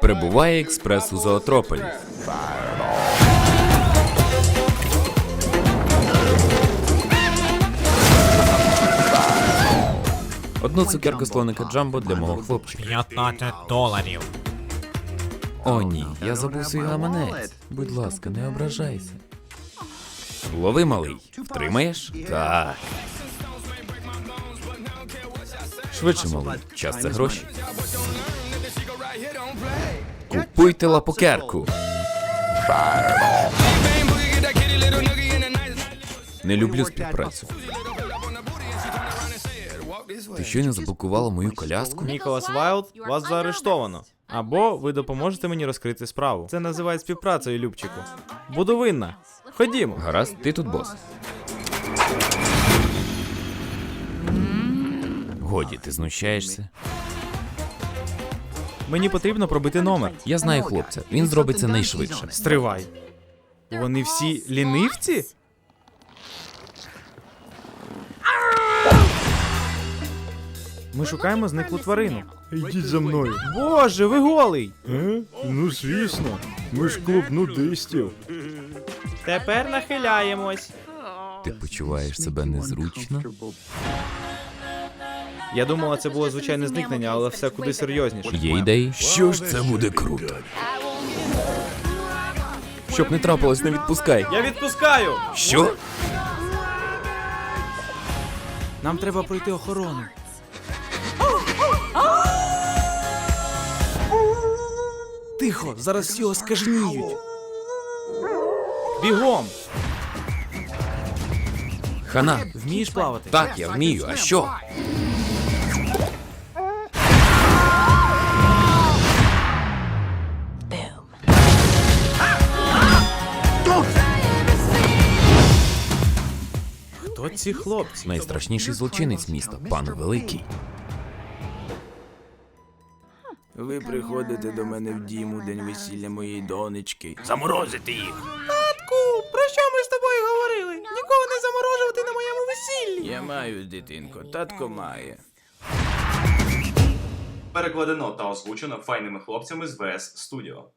Прибуває експрес у Зоотрополі. Одну цукерку слоника Джамбо для мого хлопчика. 15 доларів. О, ні, я забув свій гаманець. Будь ласка, не ображайся. Лови, малий. Втримаєш? Так. Швидше, малий. Час це гроші. Купуйте лапокерку. Не люблю співпрацю. Ти щойно заблокувала мою коляску? Ніколас Вайлд, вас заарештовано. Або ви допоможете мені розкрити справу. Це називають співпрацею, Любчику. Буду винна. Ходімо. Гаразд, ти тут бос. Годі, ти знущаєшся. Мені потрібно пробити номер. Я знаю хлопця, він зробить це найшвидше. Стривай. Вони всі лінивці? Ми шукаємо зниклу тварину. Йдіть за мною. Боже, ви голий! Е? Ну звісно. Ми ж клуб нудистів. Тепер нахиляємось. Ти почуваєш себе незручно? Я думала, це було звичайне зникнення, але все куди серйозніше. Є ідеї? Що ж це буде круто? Щоб не трапилось, не відпускай. Я відпускаю! Що? Нам треба пройти охорону. Тихо, зараз всі оскажніють. Бігом! Хана. Вмієш плавати? Так, я вмію. А що? Хто ці хлопці? Найстрашніший злочинець міста, пан Великий. Ви приходите до мене в дім у день весілля моєї донечки. Заморозити їх. Татку, про що ми з тобою говорили? Нікого не заморожувати на моєму весіллі. Я маю дитинко, татко має. Перекладено та озвучено файними хлопцями з ВС Studio.